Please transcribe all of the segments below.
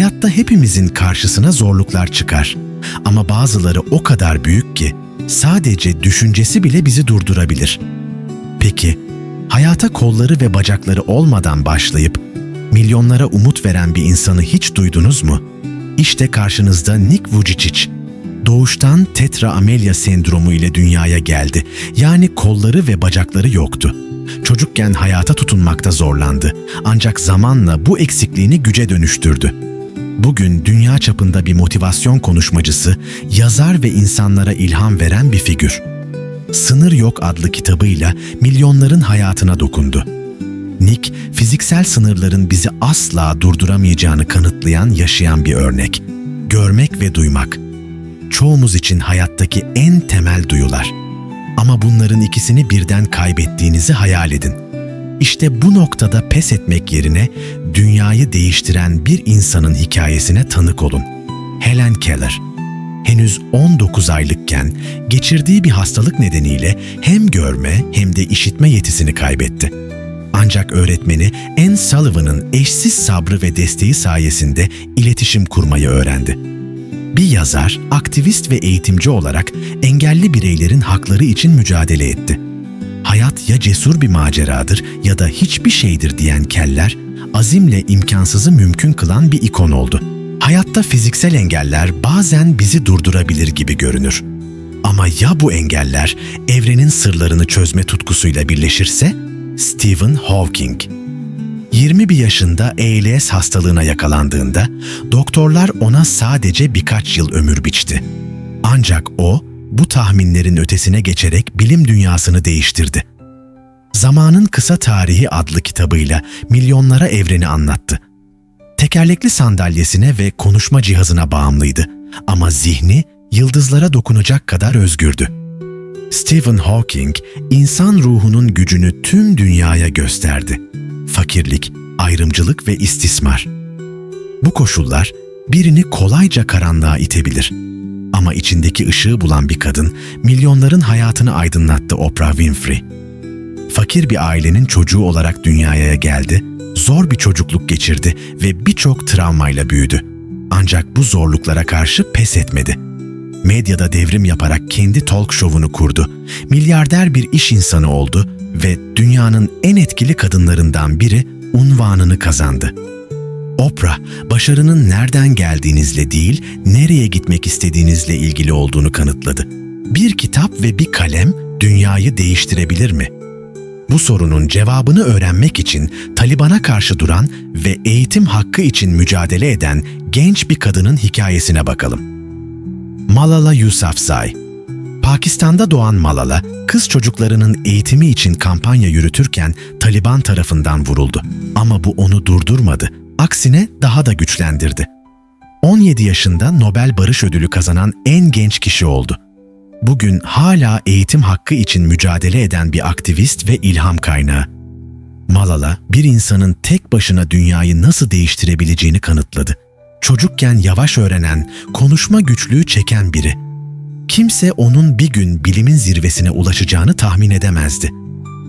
Hayatta hepimizin karşısına zorluklar çıkar. Ama bazıları o kadar büyük ki sadece düşüncesi bile bizi durdurabilir. Peki, hayata kolları ve bacakları olmadan başlayıp milyonlara umut veren bir insanı hiç duydunuz mu? İşte karşınızda Nick Vujicic. Doğuştan tetra amelia sendromu ile dünyaya geldi. Yani kolları ve bacakları yoktu. Çocukken hayata tutunmakta zorlandı. Ancak zamanla bu eksikliğini güce dönüştürdü. Bugün dünya çapında bir motivasyon konuşmacısı, yazar ve insanlara ilham veren bir figür. Sınır Yok adlı kitabıyla milyonların hayatına dokundu. Nick, fiziksel sınırların bizi asla durduramayacağını kanıtlayan yaşayan bir örnek. Görmek ve duymak. Çoğumuz için hayattaki en temel duyular. Ama bunların ikisini birden kaybettiğinizi hayal edin. İşte bu noktada pes etmek yerine dünyayı değiştiren bir insanın hikayesine tanık olun. Helen Keller henüz 19 aylıkken geçirdiği bir hastalık nedeniyle hem görme hem de işitme yetisini kaybetti. Ancak öğretmeni Anne Sullivan'ın eşsiz sabrı ve desteği sayesinde iletişim kurmayı öğrendi. Bir yazar, aktivist ve eğitimci olarak engelli bireylerin hakları için mücadele etti. Hayat ya cesur bir maceradır ya da hiçbir şeydir diyen Keller, azimle imkansızı mümkün kılan bir ikon oldu. Hayatta fiziksel engeller bazen bizi durdurabilir gibi görünür. Ama ya bu engeller evrenin sırlarını çözme tutkusuyla birleşirse? Stephen Hawking 21 yaşında ALS hastalığına yakalandığında doktorlar ona sadece birkaç yıl ömür biçti. Ancak o bu tahminlerin ötesine geçerek bilim dünyasını değiştirdi. Zamanın Kısa Tarihi adlı kitabıyla milyonlara evreni anlattı. Tekerlekli sandalyesine ve konuşma cihazına bağımlıydı ama zihni yıldızlara dokunacak kadar özgürdü. Stephen Hawking, insan ruhunun gücünü tüm dünyaya gösterdi. Fakirlik, ayrımcılık ve istismar. Bu koşullar birini kolayca karanlığa itebilir. Ama içindeki ışığı bulan bir kadın milyonların hayatını aydınlattı Oprah Winfrey. Fakir bir ailenin çocuğu olarak dünyaya geldi, zor bir çocukluk geçirdi ve birçok travmayla büyüdü. Ancak bu zorluklara karşı pes etmedi. Medyada devrim yaparak kendi talk show'unu kurdu. Milyarder bir iş insanı oldu ve dünyanın en etkili kadınlarından biri unvanını kazandı. Oprah, başarının nereden geldiğinizle değil, nereye gitmek istediğinizle ilgili olduğunu kanıtladı. Bir kitap ve bir kalem dünyayı değiştirebilir mi? Bu sorunun cevabını öğrenmek için Taliban'a karşı duran ve eğitim hakkı için mücadele eden genç bir kadının hikayesine bakalım. Malala Yousafzai Pakistan'da doğan Malala, kız çocuklarının eğitimi için kampanya yürütürken Taliban tarafından vuruldu. Ama bu onu durdurmadı, aksine daha da güçlendirdi. 17 yaşında Nobel Barış Ödülü kazanan en genç kişi oldu. Bugün hala eğitim hakkı için mücadele eden bir aktivist ve ilham kaynağı. Malala, bir insanın tek başına dünyayı nasıl değiştirebileceğini kanıtladı. Çocukken yavaş öğrenen, konuşma güçlüğü çeken biri. Kimse onun bir gün bilimin zirvesine ulaşacağını tahmin edemezdi.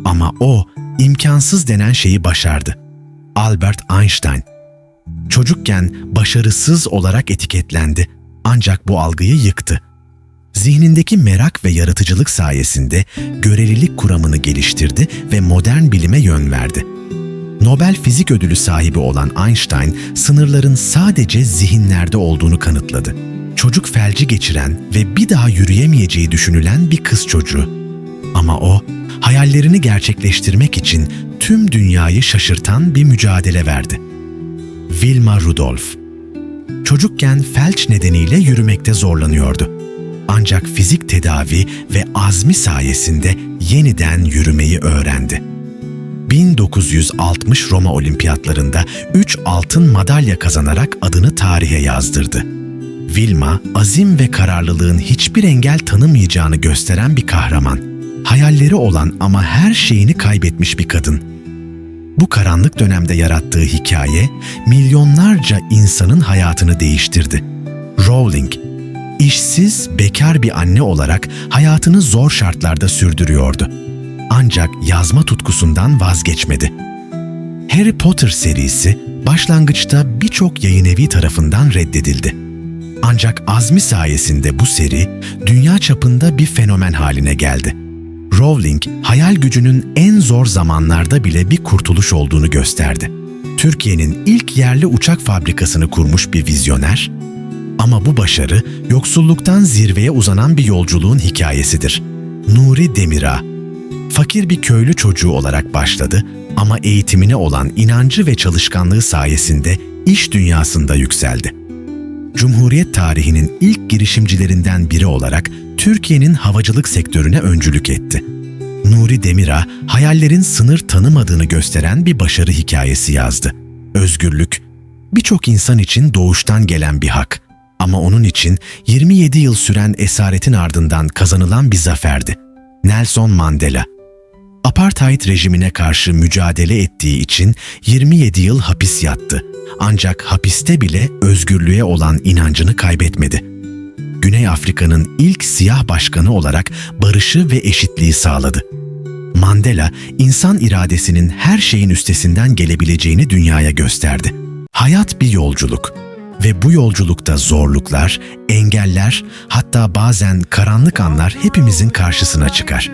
Ama o, imkansız denen şeyi başardı. Albert Einstein. Çocukken başarısız olarak etiketlendi ancak bu algıyı yıktı. Zihnindeki merak ve yaratıcılık sayesinde görelilik kuramını geliştirdi ve modern bilime yön verdi. Nobel Fizik Ödülü sahibi olan Einstein, sınırların sadece zihinlerde olduğunu kanıtladı. Çocuk felci geçiren ve bir daha yürüyemeyeceği düşünülen bir kız çocuğu. Ama o, hayallerini gerçekleştirmek için tüm dünyayı şaşırtan bir mücadele verdi. Wilma Rudolph Çocukken felç nedeniyle yürümekte zorlanıyordu. Ancak fizik tedavi ve azmi sayesinde yeniden yürümeyi öğrendi. 1960 Roma Olimpiyatlarında 3 altın madalya kazanarak adını tarihe yazdırdı. Vilma, azim ve kararlılığın hiçbir engel tanımayacağını gösteren bir kahraman. Hayalleri olan ama her şeyini kaybetmiş bir kadın. Bu karanlık dönemde yarattığı hikaye milyonlarca insanın hayatını değiştirdi. Rowling, işsiz, bekar bir anne olarak hayatını zor şartlarda sürdürüyordu. Ancak yazma tutkusundan vazgeçmedi. Harry Potter serisi başlangıçta birçok yayın evi tarafından reddedildi. Ancak azmi sayesinde bu seri dünya çapında bir fenomen haline geldi. Rowling, hayal gücünün en zor zamanlarda bile bir kurtuluş olduğunu gösterdi. Türkiye'nin ilk yerli uçak fabrikasını kurmuş bir vizyoner, ama bu başarı yoksulluktan zirveye uzanan bir yolculuğun hikayesidir. Nuri Demirağ, fakir bir köylü çocuğu olarak başladı ama eğitimine olan inancı ve çalışkanlığı sayesinde iş dünyasında yükseldi. Cumhuriyet tarihinin ilk girişimcilerinden biri olarak Türkiye'nin havacılık sektörüne öncülük etti. Nuri Demirağ, hayallerin sınır tanımadığını gösteren bir başarı hikayesi yazdı. Özgürlük, birçok insan için doğuştan gelen bir hak. Ama onun için 27 yıl süren esaretin ardından kazanılan bir zaferdi. Nelson Mandela, apartheid rejimine karşı mücadele ettiği için 27 yıl hapis yattı. Ancak hapiste bile özgürlüğe olan inancını kaybetmedi. Güney Afrika'nın ilk siyah başkanı olarak barışı ve eşitliği sağladı. Mandela, insan iradesinin her şeyin üstesinden gelebileceğini dünyaya gösterdi. Hayat bir yolculuk ve bu yolculukta zorluklar, engeller, hatta bazen karanlık anlar hepimizin karşısına çıkar.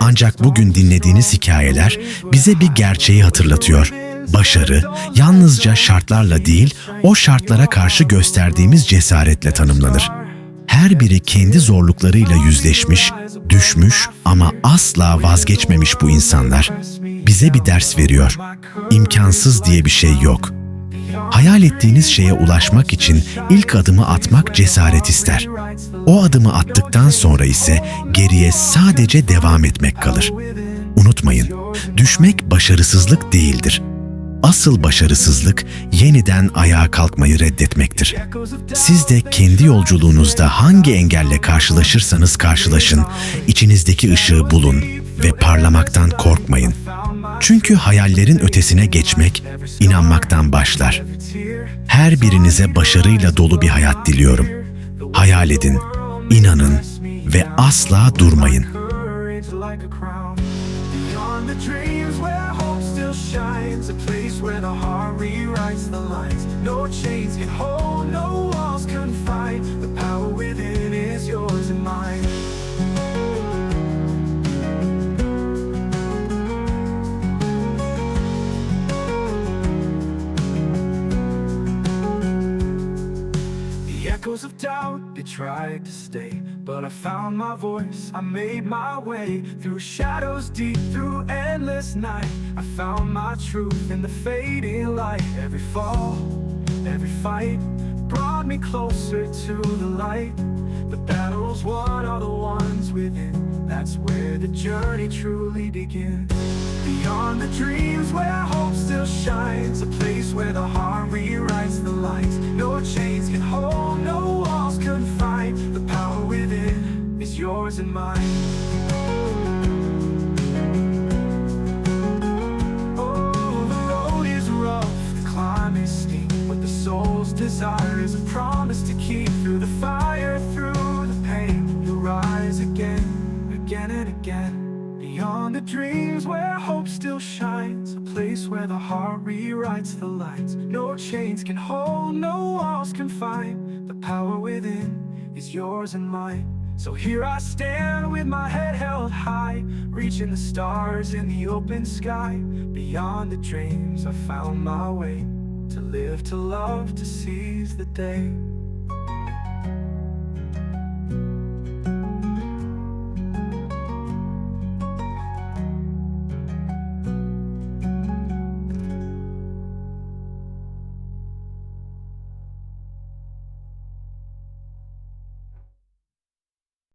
Ancak bugün dinlediğiniz hikayeler bize bir gerçeği hatırlatıyor. Başarı yalnızca şartlarla değil, o şartlara karşı gösterdiğimiz cesaretle tanımlanır. Her biri kendi zorluklarıyla yüzleşmiş, düşmüş ama asla vazgeçmemiş bu insanlar. Bize bir ders veriyor. İmkansız diye bir şey yok. Hayal ettiğiniz şeye ulaşmak için ilk adımı atmak cesaret ister. O adımı attıktan sonra ise geriye sadece devam etmek kalır. Unutmayın, düşmek başarısızlık değildir. Asıl başarısızlık yeniden ayağa kalkmayı reddetmektir. Siz de kendi yolculuğunuzda hangi engelle karşılaşırsanız karşılaşın, içinizdeki ışığı bulun ve parlamaktan korkmayın. Çünkü hayallerin ötesine geçmek inanmaktan başlar. Her birinize başarıyla dolu bir hayat diliyorum. Hayal edin, inanın ve asla durmayın. No chains can hold, no walls confine. The power within is yours and mine. Tried to stay But I found my voice, I made my way Through shadows deep, through endless night. I found my truth in the fading light. Every fall, every fight Brought me closer to the light. The battles won are the ones within? That's where the journey truly begins. Beyond the dreams where soul's desire is a promise to keep Through the fire, through the pain. You'll rise again, again and again. Beyond the dreams where hope still shines A place where the heart rewrites the lines. No chains can hold, no walls confine The power within is yours and mine. So here I stand with my head held high, reaching the stars in the open sky. Beyond the dreams, I found my way to live, to love, to seize the day.